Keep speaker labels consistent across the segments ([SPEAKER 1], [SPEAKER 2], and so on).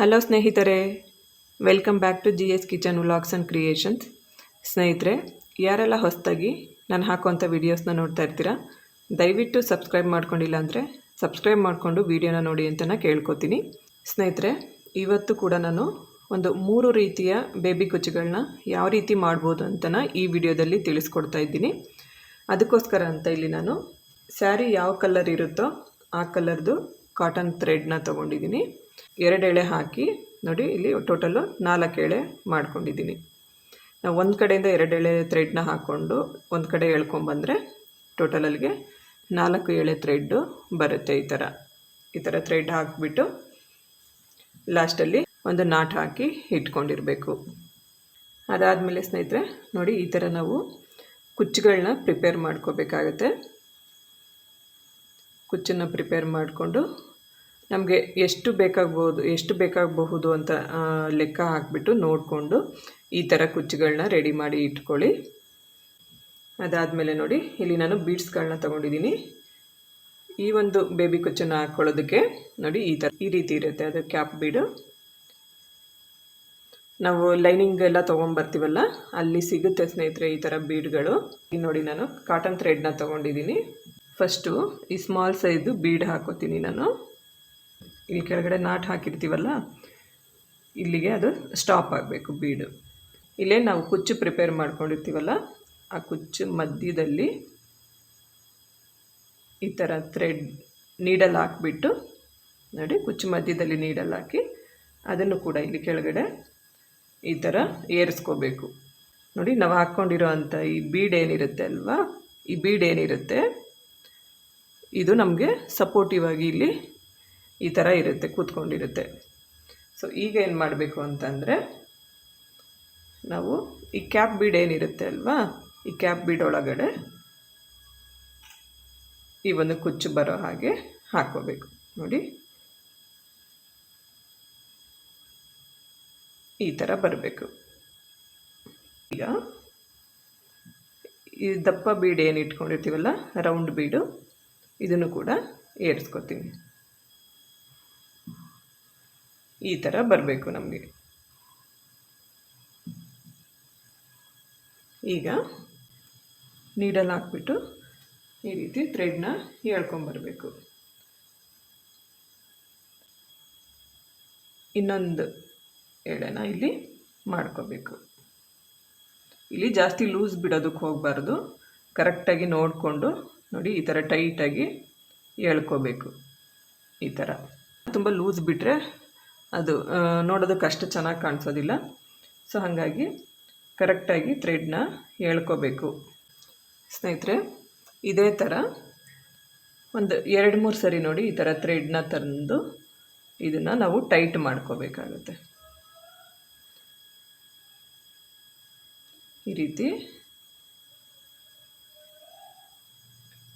[SPEAKER 1] Hello ಸ್ನೇಹಿತರೆ, welcome back to G S kitchen vlogs and creations. ಸ್ನೇಹಿತರೆ, ಯಾರೆಲ್ಲ ಹೊಸದಾಗಿ ನಾನು ಹಾಕುವಂಥ ವೀಡಿಯೋಸ್ನ ನೋಡ್ತಾ ಇರ್ತೀರಾ, ದಯವಿಟ್ಟು ಸಬ್ಸ್ಕ್ರೈಬ್ ಮಾಡ್ಕೊಂಡಿಲ್ಲ ಅಂದರೆ ಸಬ್ಸ್ಕ್ರೈಬ್ ಮಾಡಿಕೊಂಡು ವೀಡಿಯೋನ ನೋಡಿ ಅಂತ ನಾನು ಕೇಳ್ಕೊತೀನಿ. ಸ್ನೇಹಿತರೆ, ಇವತ್ತು ಕೂಡ ನಾನು ಒಂದು ಮೂರು ರೀತಿಯ ಬೇಬಿ ಕುಚ್ಚುಗಳನ್ನ ಯಾವ ರೀತಿ ಮಾಡ್ಬೋದು ಅಂತನ ಈ ವಿಡಿಯೋದಲ್ಲಿ ತಿಳಿಸ್ಕೊಡ್ತಾ ಇದ್ದೀನಿ. ಅದಕ್ಕೋಸ್ಕರ ಅಂತ ಇಲ್ಲಿ ನಾನು ಸ್ಯಾರಿ ಯಾವ ಕಲರ್ ಇರುತ್ತೋ ಆ ಕಲರ್ದು ಕಾಟನ್ ಥ್ರೆಡ್ನ ತೊಗೊಂಡಿದ್ದೀನಿ. ಎರಡು ಎಳೆ ಹಾಕಿ ನೋಡಿ ಇಲ್ಲಿ ಟೋಟಲ್ಲು ನಾಲ್ಕು ಎಳೆ ಮಾಡ್ಕೊಂಡಿದ್ದೀನಿ. ನಾವು ಒಂದು ಕಡೆಯಿಂದ ಎರಡು ಎಳೆ ಥ್ರೆಡ್ನ ಹಾಕ್ಕೊಂಡು ಒಂದು ಕಡೆ ಎಳ್ಕೊಂಬಂದರೆ ಟೋಟಲ್ ಅಲ್ಲಿಗೆ ನಾಲ್ಕು ಎಳೆ ಥ್ರೆಡ್ಡು ಬರುತ್ತೆ ಈ ಥರ ಈ ಥರ ಥ್ರೆಡ್ ಹಾಕಿಬಿಟ್ಟು ಲಾಸ್ಟಲ್ಲಿ ಒಂದು ನಾಟ್ ಹಾಕಿ ಇಟ್ಕೊಂಡಿರಬೇಕು. ಅದಾದಮೇಲೆ ಸ್ನೇಹಿತರೆ, ನೋಡಿ ಈ ಥರ ನಾವು ಕುಚ್ಚುಗಳನ್ನ ಪ್ರಿಪೇರ್ ಮಾಡ್ಕೋಬೇಕಾಗತ್ತೆ. ಕುಚ್ಚನ್ನು ಪ್ರಿಪೇರ್ ಮಾಡಿಕೊಂಡು ನಮಗೆ ಎಷ್ಟು ಬೇಕಾಗ್ಬೋದು, ಎಷ್ಟು ಬೇಕಾಗಬಹುದು ಅಂತ ಲೆಕ್ಕ ಹಾಕಿಬಿಟ್ಟು ನೋಡಿಕೊಂಡು ಈ ಥರ ಕುಚ್ಚುಗಳನ್ನ ರೆಡಿ ಮಾಡಿ ಇಟ್ಕೊಳ್ಳಿ. ಅದಾದಮೇಲೆ ನೋಡಿ, ಇಲ್ಲಿ ನಾನು ಬೀಡ್ಸ್ಗಳನ್ನ ತೊಗೊಂಡಿದ್ದೀನಿ. ಈ ಒಂದು ಬೇಬಿ ಕುಚ್ಚನ್ನು ಹಾಕ್ಕೊಳ್ಳೋದಕ್ಕೆ ನೋಡಿ, ಈ ಥರ, ಈ ರೀತಿ ಇರುತ್ತೆ. ಅದು ಕ್ಯಾಪ್ ಬೀಡು ನಾವು ಲೈನಿಂಗ್ ಎಲ್ಲ ತೊಗೊಂಬರ್ತೀವಲ್ಲ, ಅಲ್ಲಿ ಸಿಗುತ್ತೆ ಸ್ನೇಹಿತರೆ ಈ ಥರ ಬೀಡ್ಗಳು. ನೋಡಿ ನಾನು ಕಾಟನ್ ಥ್ರೆಡ್ನ ತೊಗೊಂಡಿದ್ದೀನಿ. ಫಸ್ಟು ಈ ಸ್ಮಾಲ್ ಸೈಜು ಬೀಡ್ ಹಾಕೋತೀನಿ ನಾನು. ಇಲ್ಲಿ ಕೆಳಗಡೆ ನಾಟ್ ಹಾಕಿರ್ತೀವಲ್ಲ, ಇಲ್ಲಿಗೆ ಅದು ಸ್ಟಾಪ್ ಆಗಬೇಕು ಬೀಡು. ಇಲ್ಲೇ ನಾವು ಕುಚ್ಚು ಪ್ರಿಪೇರ್ ಮಾಡ್ಕೊಂಡಿರ್ತೀವಲ್ಲ, ಆ ಕುಚ್ಚು ಮಧ್ಯದಲ್ಲಿ ಈ ಥರ ಥ್ರೆಡ್ ನೀಡಲ್ ಹಾಕ್ಬಿಟ್ಟು, ನೋಡಿ ಕುಚ್ಚು ಮಧ್ಯದಲ್ಲಿ ನೀಡಲ್ ಹಾಕಿ ಅದನ್ನು ಕೂಡ ಇಲ್ಲಿ ಕೆಳಗಡೆ ಈ ಥರ ಏರಿಸ್ಕೋಬೇಕು. ನೋಡಿ ನಾವು ಹಾಕ್ಕೊಂಡಿರೋ ಅಂಥ ಈ ಬೀಡ್ ಏನಿರುತ್ತೆ ಅಲ್ವಾ, ಈ ಬೀಡ್ ಏನಿರುತ್ತೆ, ಇದು ನಮಗೆ ಸಪೋರ್ಟಿವ್ ಆಗಿ ಇಲ್ಲಿ ಈ ಥರ ಇರುತ್ತೆ, ಕೂತ್ಕೊಂಡಿರುತ್ತೆ. ಸೊ ಈಗ ಏನು ಮಾಡಬೇಕು ಅಂತಂದರೆ, ನಾವು ಈ ಕ್ಯಾಪ್ ಬೀಡ್ ಏನಿರುತ್ತೆ ಅಲ್ವಾ, ಈ ಕ್ಯಾಪ್ ಬೀಡ್ ಒಳಗಡೆ ಈ ಒಂದು ಕುಚ್ಚು ಬರೋ ಹಾಗೆ ಹಾಕ್ಕೋಬೇಕು. ನೋಡಿ. ಈ ಥರ ಬರಬೇಕು. ಈಗ ಈ ದಪ್ಪ ಬೀಡ್ ಏನು ಇಟ್ಕೊಂಡಿರ್ತೀವಲ್ಲ ರೌಂಡ್ ಬೀಡು ಇದನ್ನು ಕೂಡ ಏರಿಸ್ಕೊತೀನಿ ಈ ಥರ ಬರಬೇಕು ನಮಗೆ. ಈಗ ನೀಡಲ್ ಹಾಕ್ಬಿಟ್ಟು ಈ ರೀತಿ ಥ್ರೆಡ್ನ ಹೇಳ್ಕೊಂಬರ್ಬೇಕು ಇನ್ನೊಂದು ಎಳೆನ ಇಲ್ಲಿ ಮಾಡ್ಕೋಬೇಕು. ಇಲ್ಲಿ ಜಾಸ್ತಿ ಲೂಸ್ ಬಿಡೋದಕ್ಕೆ ಹೋಗಬಾರ್ದು. ಕರೆಕ್ಟಾಗಿ ನೋಡಿಕೊಂಡು ನೋಡಿ ಈ ಥರ ಟೈಟಾಗಿ ಎಳ್ಕೋಬೇಕು. ಈ ಥರ ತುಂಬ ಲೂಸ್ ಬಿಟ್ಟರೆ ಅದು ನೋಡೋದಕ್ಕೆ ಅಷ್ಟು ಚೆನ್ನಾಗಿ ಕಾಣಿಸೋದಿಲ್ಲ. ಸೊ ಹಾಗಾಗಿ ಕರೆಕ್ಟಾಗಿ ಥ್ರೆಡ್ನ ಹೇಳ್ಕೋಬೇಕು. ಸ್ನೇಹಿತರೆ, ಇದೇ ಥರ ಒಂದು ಎರಡು ಮೂರು ಸರಿ ನೋಡಿ ಈ ಥರ ಥ್ರೆಡ್ನ ತಂದು ಇದನ್ನು ನಾವು ಟೈಟ್ ಮಾಡ್ಕೋಬೇಕಾಗುತ್ತೆ. ಈ ರೀತಿ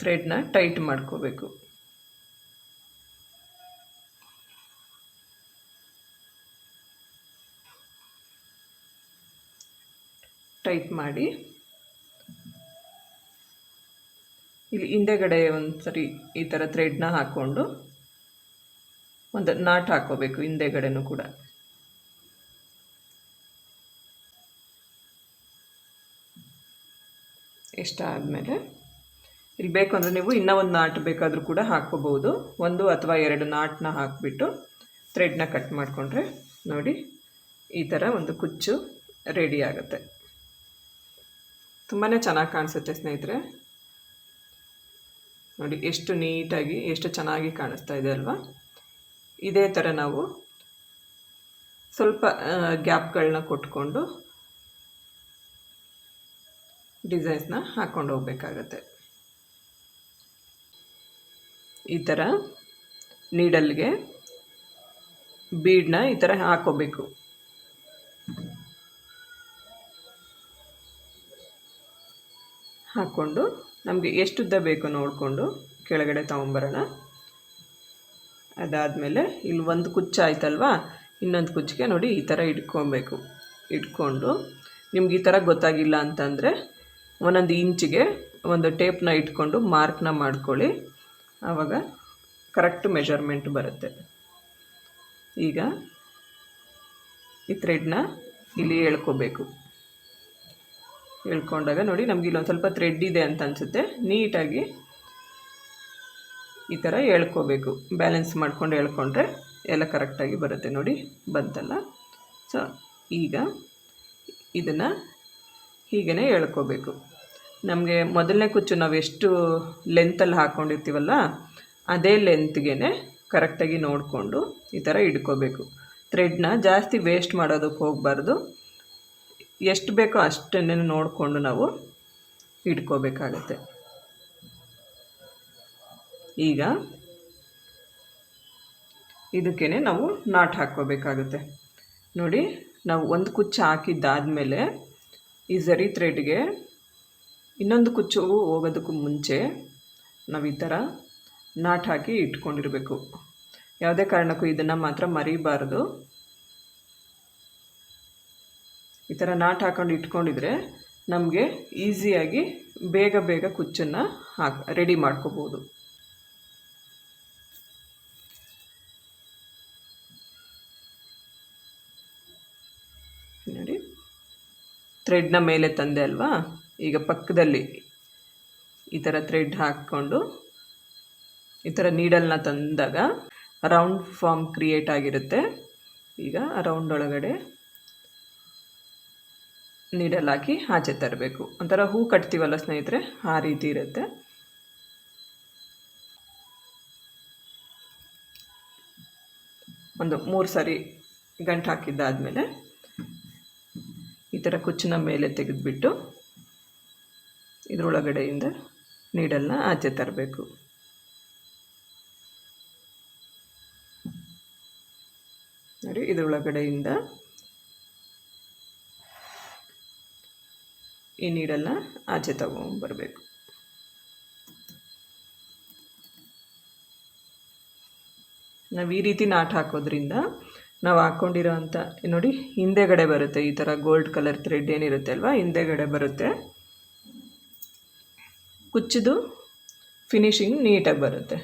[SPEAKER 1] ಥ್ರೆಡ್ನ ಟೈಟ್ ಮಾಡ್ಕೋಬೇಕು. ಟೈಟ್ ಮಾಡಿ. ಇಲ್ಲಿ ಹಿಂದೆಗಡೆ ಒಂದು ಸರಿ ಈ ಥರ ಥ್ರೆಡ್ನ ಹಾಕ್ಕೊಂಡು ಒಂದು ನಾಟ್ ಹಾಕ್ಕೋಬೇಕು ಹಿಂದೆಗಡೆನೂ ಕೂಡ. ಇಷ್ಟ ಆದಮೇಲೆ? ಇಲ್ಲಿ ಬೇಕು ಅಂದರೆ ನೀವು ಇನ್ನೂ ಒಂದು ನಾಟ್ ಬೇಕಾದರೂ ಕೂಡ ಹಾಕ್ಕೋಬೋದು ಒಂದು ಅಥವಾ ಎರಡು ನಾಟ್ನ ಹಾಕಿಬಿಟ್ಟು ಥ್ರೆಡ್ನ ಕಟ್ ಮಾಡಿಕೊಂಡ್ರೆ ನೋಡಿ ಈ ಥರ ಒಂದು ಕುಚ್ಚು ರೆಡಿ ಆಗುತ್ತೆ. ತುಂಬಾ ಚೆನ್ನಾಗಿ ಕಾಣಿಸುತ್ತೆ ಸ್ನೇಹಿತರೆ. ನೋಡಿ, ಎಷ್ಟು ನೀಟಾಗಿ, ಎಷ್ಟು ಚೆನ್ನಾಗಿ ಕಾಣಿಸ್ತಾ ಇದೆ ಅಲ್ವಾ? ಇದೇ ಥರ ನಾವು ಸ್ವಲ್ಪ ಗ್ಯಾಪ್ಗಳನ್ನ ಕೊಟ್ಕೊಂಡು ಡಿಸೈನ್ಸ್ನ ಹಾಕ್ಕೊಂಡು ಹೋಗ್ಬೇಕಾಗತ್ತೆ. ಈ ಥರ ನೀಡಲ್ಗೆ ಬೀಡನ್ನ ಈ ಥರ ಹಾಕೋಬೇಕು ಹಾಕ್ಕೊಂಡು ನಮಗೆ ಎಷ್ಟು ಉದ್ದ ಬೇಕು ನೋಡಿಕೊಂಡು ಕೆಳಗಡೆ ತೊಗೊಂಬರೋಣ. ಅದಾದಮೇಲೆ ಇಲ್ಲಿ ಒಂದು ಕುಚ್ಚು ಆಯ್ತಲ್ವಾ? ಇನ್ನೊಂದು ಕುಚ್ಚಿಗೆ ನೋಡಿ ಈ ಥರ ಇಟ್ಕೊಬೇಕು. ಇಟ್ಕೊಂಡು ನಿಮ್ಗೆ ಈ ಥರ ಗೊತ್ತಾಗಿಲ್ಲ ಅಂತಂದರೆ ಒಂದೊಂದು ಇಂಚಿಗೆ ಒಂದು ಟೇಪ್ನ ಇಟ್ಕೊಂಡು ಮಾರ್ಕ್ನ ಮಾಡ್ಕೊಳ್ಳಿ. ಆವಾಗ ಕರೆಕ್ಟ್ ಮೆಷರ್ಮೆಂಟ್ ಬರುತ್ತೆ. ಈಗ ಈ ಥ್ರೆಡ್ನ ಇಲ್ಲಿ ಎಳ್ಕೋಬೇಕು ಎಳ್ಕೊಂಡಾಗ ನೋಡಿ ನಮ್ಗೆ ಇಲ್ಲೊಂದು ಸ್ವಲ್ಪ ಥ್ರೆಡ್ ಇದೆ ಅಂತ ಅನಿಸುತ್ತೆ. ನೀಟಾಗಿ ಈ ಥರ ಎಳ್ಕೋಬೇಕು ಬ್ಯಾಲೆನ್ಸ್ ಮಾಡ್ಕೊಂಡು ಎಳ್ಕೊಂಡ್ರೆ ಎಲ್ಲ ಕರೆಕ್ಟಾಗಿ ಬರುತ್ತೆ ನೋಡಿ, ಬಂತಲ್ಲ? ಸೊ ಈಗ ಇದನ್ನು ಹೀಗೇ ಎಳ್ಕೋಬೇಕು ನಮಗೆ ಮೊದಲನೇ ಕುಚ್ಚು ನಾವು ಎಷ್ಟು ಲೆಂತಲ್ಲಿ ಹಾಕ್ಕೊಂಡಿರ್ತೀವಲ್ಲ ಅದೇ ಲೆಂತ್ಗೆ ಕರೆಕ್ಟಾಗಿ ನೋಡಿಕೊಂಡು ಈ ಥರ ಇಡ್ಕೋಬೇಕು ಥ್ರೆಡ್ನ ಜಾಸ್ತಿ ವೇಸ್ಟ್ ಮಾಡೋದಕ್ಕೆ ಹೋಗಬಾರ್ದು. ಎಷ್ಟು ಬೇಕೋ ಅಷ್ಟನ್ನೇ ನೋಡಿಕೊಂಡು ನಾವು ಇಟ್ಕೋಬೇಕಾಗತ್ತೆ. ಈಗ ಇದಕ್ಕೇ ನಾವು ನಾಟ್ ಹಾಕ್ಕೋಬೇಕಾಗುತ್ತೆ. ನೋಡಿ, ನಾವು ಒಂದು ಕುಚ್ಚು ಹಾಕಿದ್ದಾದಮೇಲೆ ಈ ಝರಿ ಥ್ರೆಡ್ಗೆ ಇನ್ನೊಂದು ಕುಚ್ಚು ಹೋಗೋದಕ್ಕೂ ಮುಂಚೆ ನಾವು ಈ ಥರ ನಾಟ್ ಹಾಕಿ ಇಟ್ಕೊಂಡಿರಬೇಕು. ಯಾವುದೇ ಕಾರಣಕ್ಕೂ ಇದನ್ನು ಮಾತ್ರ ಮರಿಬಾರ್ದು. ಈ ಥರ ನಾಟ್ ಹಾಕೊಂಡು ಇಟ್ಕೊಂಡಿದ್ರೆ ನಮಗೆ ಈಸಿಯಾಗಿ ಬೇಗ ಬೇಗ ಕುಚ್ಚನ್ನು ಹಾಕಿ, ರೆಡಿ ಮಾಡ್ಕೋಬೋದು. ನೋಡಿ. ಥ್ರೆಡ್ನ ಮೇಲೆ ತಂದೆ ಅಲ್ವಾ? ಈಗ ಪಕ್ಕದಲ್ಲಿ ಈ ಥರ ಥ್ರೆಡ್ ಹಾಕ್ಕೊಂಡು ಈ ಥರ ನೀಡಲ್ನ ತಂದಾಗ ರೌಂಡ್ ಫಾರ್ಮ್ ಕ್ರಿಯೇಟ್ ಆಗಿರುತ್ತೆ. ಈಗ ರೌಂಡ್ ಒಳಗಡೆ ನೀಡಲ್ ಹಾಕಿ ಆಚೆ ತರಬೇಕು. ಒಂಥರ ಹೂ ಕಟ್ತೀವಲ್ಲ ಸ್ನೇಹಿತರೆ, ಆ ರೀತಿ ಇರುತ್ತೆ. ಒಂದು ಮೂರು ಸಾರಿ ಗಂಟು ಹಾಕಿದ್ದಾದಮೇಲೆ ಈ ಥರ ಕುಚ್ಚಿನ ಮೇಲೆ ತೆಗೆದುಬಿಟ್ಟು ಇದರೊಳಗಡೆಯಿಂದ ನೀಡಲ್ನ ಆಚೆ ತರಬೇಕು. ನೋಡಿ, ಇದರೊಳಗಡೆಯಿಂದ ಈ ನೀಡಲ್ಲ ಆಚೆ ತಗೊಂಬರಬೇಕು ನಾವು ಈ ರೀತಿ ನಾಟ್ ಹಾಕೋದ್ರಿಂದ ನಾವು ಹಾಕ್ಕೊಂಡಿರೋ ಅಂಥ ನೋಡಿ ಹಿಂದೆಗಡೆ ಬರುತ್ತೆ ಈ ಥರ ಗೋಲ್ಡ್ ಕಲರ್ ಥ್ರೆಡ್ ಏನಿರುತ್ತೆ ಅಲ್ವಾ? ಹಿಂದೆಗಡೆ ಬರುತ್ತೆ. ಕುಚ್ಚಿದು ಫಿನಿಶಿಂಗ್ ನೀಟಾಗಿ ಬರುತ್ತೆ.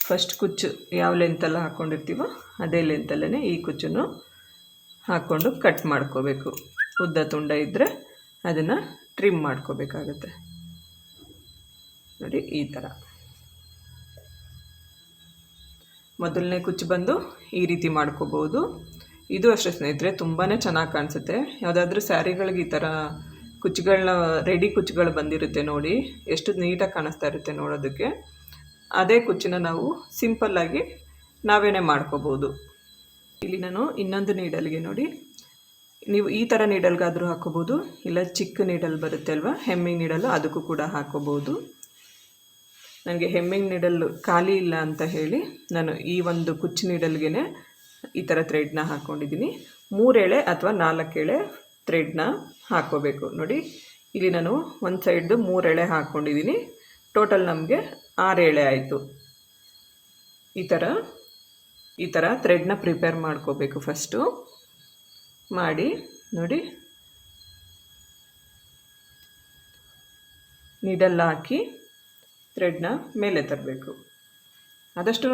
[SPEAKER 1] ಫಸ್ಟ್ ಕುಚ್ಚು ಯಾವ ಲೆಂತಲ್ಲಿ ಹಾಕ್ಕೊಂಡಿರ್ತೀವೋ ಅದೇ ಲೆಂತಲ್ಲೇ ಈ ಕುಚ್ಚನ್ನು ಹಾಕ್ಕೊಂಡು ಕಟ್ ಮಾಡ್ಕೋಬೇಕು. ಉದ್ದ ತುಂಡ ಇದ್ದರೆ ಅದನ್ನು ಟ್ರಿಮ್ ಮಾಡ್ಕೋಬೇಕಾಗತ್ತೆ. ನೋಡಿ ಈ ಥರ ಮೊದಲನೇ ಕುಚ್ಚು ಬಂದು ಈ ರೀತಿ ಮಾಡ್ಕೋಬೋದು. ಇದು ಅಷ್ಟೇ ಸ್ನೇಹಿತರೆ ತುಂಬಾ ಚೆನ್ನಾಗಿ ಕಾಣಿಸುತ್ತೆ. ಯಾವುದಾದ್ರೂ ಸ್ಯಾರಿಗಳಿಗೆ ಈ ಥರ ಕುಚ್ಚುಗಳನ್ನ ರೆಡಿ ಕುಚ್ಚುಗಳು ಬಂದಿರುತ್ತೆ ನೋಡಿ. ಎಷ್ಟು ನೀಟಾಗಿ ಕಾಣಿಸ್ತಾ ಇರುತ್ತೆ ನೋಡೋದಕ್ಕೆ. ಅದೇ ಕುಚ್ಚನ್ನ ನಾವು ಸಿಂಪಲ್ಲಾಗಿ ನಾವೇನೇ ಮಾಡ್ಕೋಬೋದು. ಇಲ್ಲಿ ನಾನು ಇನ್ನೊಂದು ನೀಡಲ್ಗೆ ನೋಡಿ. ನೀವು ಈ ಥರ ನೀಡಲ್ಗಾದರೂ ಹಾಕೋಬೋದು. ಇಲ್ಲ ಚಿಕ್ಕ ನೀಡಲ್ ಬರುತ್ತೆ ಅಲ್ವಾ? ಹೆಮ್ಮಿಂಗ್ ನೀಡಲ್ಲು ಅದಕ್ಕೂ ಕೂಡ ಹಾಕೋಬೋದು. ನನಗೆ ಹೆಮ್ಮಿಂಗ್ ನೀಡಲ್ಲು ಖಾಲಿ ಇಲ್ಲ ಅಂತ ಹೇಳಿ ನಾನು ಈ ಒಂದು ಕುಚ್ಚು ನೀಡಲ್ಗೆ ಈ ಥರ ಥ್ರೆಡ್ನ ಹಾಕ್ಕೊಂಡಿದ್ದೀನಿ ಮೂರೆಳೆ ಅಥವಾ ನಾಲ್ಕೆಳೆ ಥ್ರೆಡ್ನ ಹಾಕ್ಕೋಬೇಕು ನೋಡಿ, ಇಲ್ಲಿ ನಾನು ಒಂದು ಸೈಡ್ದು ಮೂರೆಳೆ ಹಾಕ್ಕೊಂಡಿದ್ದೀನಿ ಟೋಟಲ್ ನಮಗೆ ಆರು ಎಳೆ ಆಯಿತು. ಈ ಥರ ಈ ಥರ ಥ್ರೆಡ್ನ ಪ್ರಿಪೇರ್ ಮಾಡ್ಕೋಬೇಕು ಫಸ್ಟು ಮಾಡಿ, ನೋಡಿ. ನೀಡಲ್ಲ ಹಾಕಿ ಥ್ರೆಡ್ನ ಮೇಲೆ ತರಬೇಕು. ಆದಷ್ಟು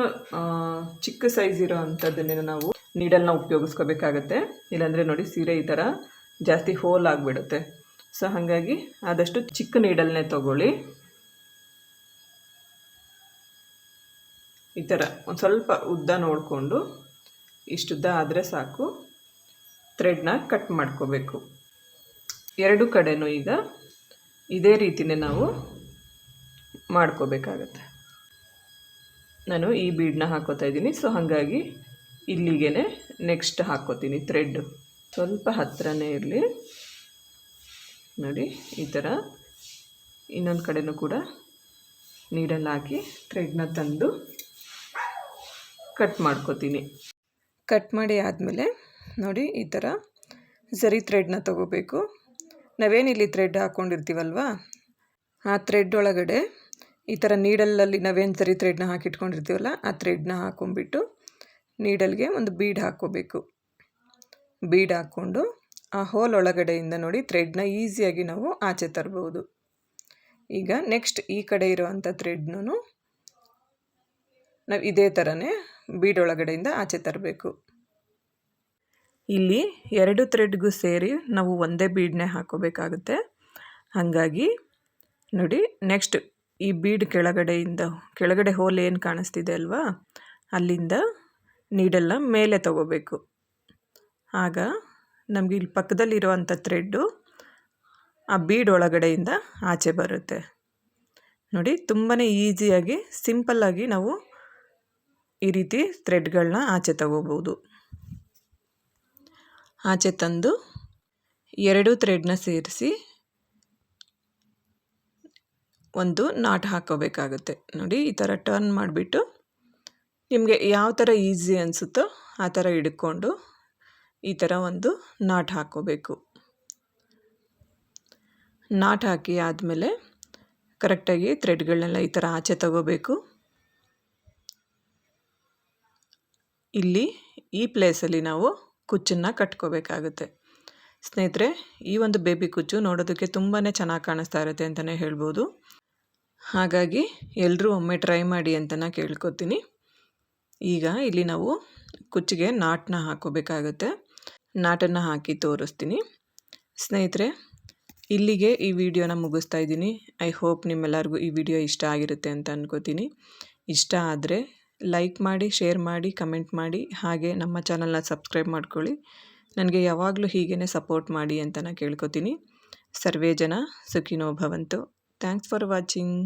[SPEAKER 1] ಚಿಕ್ಕ ಸೈಜ್ ಇರೋ ಅಂಥದ್ದನ್ನೇ ನಾವು ನೀಡಲ್ನ ಉಪಯೋಗಿಸ್ಕೋಬೇಕಾಗತ್ತೆ. ಇಲ್ಲಾಂದರೆ ನೋಡಿ ಸೀರೆ ಈ ಥರ ಜಾಸ್ತಿ ಹೋಲ್ ಆಗಿಬಿಡುತ್ತೆ. ಸೊ ಹಾಗಾಗಿ ಆದಷ್ಟು ಚಿಕ್ಕ ನೀಡಲ್ನೇ ತೊಗೊಳ್ಳಿ. ಈ ಥರ ಒಂದು ಸ್ವಲ್ಪ ಉದ್ದ ನೋಡಿಕೊಂಡು ಇಷ್ಟುದ್ದ ಆದರೆ ಸಾಕು. ಥ್ರೆಡ್ನ ಕಟ್ ಮಾಡ್ಕೋಬೇಕು. ಎರಡು ಕಡೆನೂ ಈಗ ಇದೇ ರೀತಿನೇ ನಾವು ಮಾಡ್ಕೋಬೇಕಾಗತ್ತೆ. ನಾನು ಈ ಬೀಡನ್ನ ಹಾಕೋತಾ ಇದ್ದೀನಿ. ಸೊ ಹಾಗಾಗಿ ಇಲ್ಲಿಗೆ ನೆಕ್ಸ್ಟ್ ಹಾಕೋತೀನಿ ಥ್ರೆಡ್ ಸ್ವಲ್ಪ ಹತ್ತಿರನೇ ಇರಲಿ. ನೋಡಿ, ಈ ಥರ ಇನ್ನೊಂದು ಕಡೆನೂ ಕೂಡ ನೀಡಲ್ಲಿ ಹಾಕಿ ಥ್ರೆಡ್ನ ತಂದು ಕಟ್ ಮಾಡ್ಕೋತೀನಿ. ಕಟ್ ಮಾಡಿ ಆದಮೇಲೆ ನೋಡಿ ಈ ಥರ ಝರಿ ಥ್ರೆಡ್ನ ತಗೋಬೇಕು. ನಾವೇನಿಲ್ಲಿ ಥ್ರೆಡ್ ಹಾಕ್ಕೊಂಡಿರ್ತೀವಲ್ವ ಆ ಥ್ರೆಡ್ ಒಳಗಡೆ ಈ ಥರ ನೀಡಲಲ್ಲಿ ನಾವೇನು ಸರಿ ಥ್ರೆಡ್ನ ಹಾಕಿಟ್ಕೊಂಡಿರ್ತೀವಲ್ಲ, ಆ ಥ್ರೆಡ್ನ ಹಾಕೊಂಡ್ಬಿಟ್ಟು ನೀಡಲ್ಗೆ ಒಂದು ಬೀಡ್ ಹಾಕ್ಕೋಬೇಕು. ಬೀಡ್ ಹಾಕ್ಕೊಂಡು ಆ ಹೋಲ್ ಒಳಗಡೆಯಿಂದ ನೋಡಿ ಥ್ರೆಡ್ನ ಈಸಿಯಾಗಿ ನಾವು ಆಚೆ ತರ್ಬೋದು. ಈಗ ನೆಕ್ಸ್ಟ್ ಈ ಕಡೆ ಇರೋವಂಥ ಥ್ರೆಡ್ನೂ ನಾವು ಇದೇ ಥರನೇ ಬೀಡೊಳಗಡೆಯಿಂದ ಆಚೆ ತರಬೇಕು. ಇಲ್ಲಿ ಎರಡು ಥ್ರೆಡ್ಗೂ ಸೇರಿ ನಾವು ಒಂದೇ ಬೀಡನ್ನೇ ಹಾಕೋಬೇಕಾಗುತ್ತೆ. ಹಾಗಾಗಿ ನೋಡಿ, ನೆಕ್ಸ್ಟ್ ಈ ಬೀಡ್ ಕೆಳಗಡೆಯಿಂದ, ಕೆಳಗಡೆ ಹೋಲ್ ಏನು ಕಾಣಿಸ್ತಿದೆ ಅಲ್ವಾ? ಅಲ್ಲಿಂದ ನೀಡೆಲ್ಲ ಮೇಲೆ ತಗೋಬೇಕು. ಆಗ ನಮಗೆ ಇಲ್ಲಿ ಪಕ್ಕದಲ್ಲಿರುವಂಥ ಥ್ರೆಡ್ಡು ಆ ಬೀಡ್ ಒಳಗಡೆಯಿಂದ ಆಚೆ ಬರುತ್ತೆ. ನೋಡಿ ತುಂಬಾ ಈಸಿಯಾಗಿ, ಸಿಂಪಲ್ಲಾಗಿ ನಾವು ಈ ರೀತಿ ಥ್ರೆಡ್ಗಳನ್ನ ಆಚೆ ತಗೋಬೋದು. ಆಚೆ ತಂದು ಎರಡು ಥ್ರೆಡ್ನ ಸೇರಿಸಿ ಒಂದು ನಾಟ್ ಹಾಕೋಬೇಕಾಗುತ್ತೆ. ನೋಡಿ, ಈ ಥರ ಟರ್ನ್ ಮಾಡಿಬಿಟ್ಟು ನಿಮಗೆ ಯಾವ ಥರ ಈಸಿ ಅನಿಸುತ್ತೋ ಆ ಥರ ಹಿಡ್ಕೊಂಡು ಈ ಥರ ಒಂದು ನಾಟ್ ಹಾಕೋಬೇಕು. ನಾಟ್ ಹಾಕಿ ಆದಮೇಲೆ ಕರೆಕ್ಟಾಗಿ ಥ್ರೆಡ್ಗಳನ್ನೆಲ್ಲ ಈ ಥರ ಆಚೆ ತಗೋಬೇಕು. ಇಲ್ಲಿ ಈ ಪ್ಲೇಸಲ್ಲಿ ನಾವು ಕುಚ್ಚನ್ನು ಕಟ್ಕೋಬೇಕಾಗುತ್ತೆ. ಸ್ನೇಹಿತರೆ, ಈ ಒಂದು ಬೇಬಿ ಕುಚ್ಚು ನೋಡೋದಕ್ಕೆ ತುಂಬಾ ಚೆನ್ನಾಗಿ ಕಾಣಿಸ್ತಾ ಇರುತ್ತೆ ಅಂತಲೇ ಹೇಳ್ಬೋದು. ಹಾಗಾಗಿ ಎಲ್ಲರೂ ಒಮ್ಮೆ ಟ್ರೈ ಮಾಡಿ ಅಂತಲೇ ಕೇಳ್ಕೊತೀನಿ. ಈಗ ಇಲ್ಲಿ ನಾವು ಕುಚ್ಚಿಗೆ ನಾಟನ್ನ ಹಾಕೋಬೇಕಾಗುತ್ತೆ ನಾಟನ್ನು ಹಾಕಿ ತೋರಿಸ್ತೀನಿ. ಸ್ನೇಹಿತರೆ, ಇಲ್ಲಿಗೆ ಈ ವಿಡಿಯೋನ ಮುಗಿಸ್ತಾ ಇದ್ದೀನಿ. ಐ ಹೋಪ್ ನಿಮ್ಮೆಲ್ಲರಿಗೂ ಈ ವಿಡಿಯೋ ಇಷ್ಟ ಆಗಿರುತ್ತೆ ಅಂತ ಅನ್ಕೋತೀನಿ. ಇಷ್ಟ ಆದರೆ ಲೈಕ್ ಮಾಡಿ ಶೇರ್ ಮಾಡಿ ಕಮೆಂಟ್ ಮಾಡಿ, ಹಾಗೆ ನಮ್ಮ ಚಾನಲ್ನ ಸಬ್ಸ್ಕ್ರೈಬ್ ಮಾಡ್ಕೊಳ್ಳಿ. ನನಗೆ ಯಾವಾಗಲೂ ಹೀಗೇ ಸಪೋರ್ಟ್ ಮಾಡಿ ಅಂತ ನಾನು ಕೇಳ್ಕೊತೀನಿ. ಸರ್ವೇ ಜನ ಸುಖಿನೋ ಭವಂತು. Thanks for watching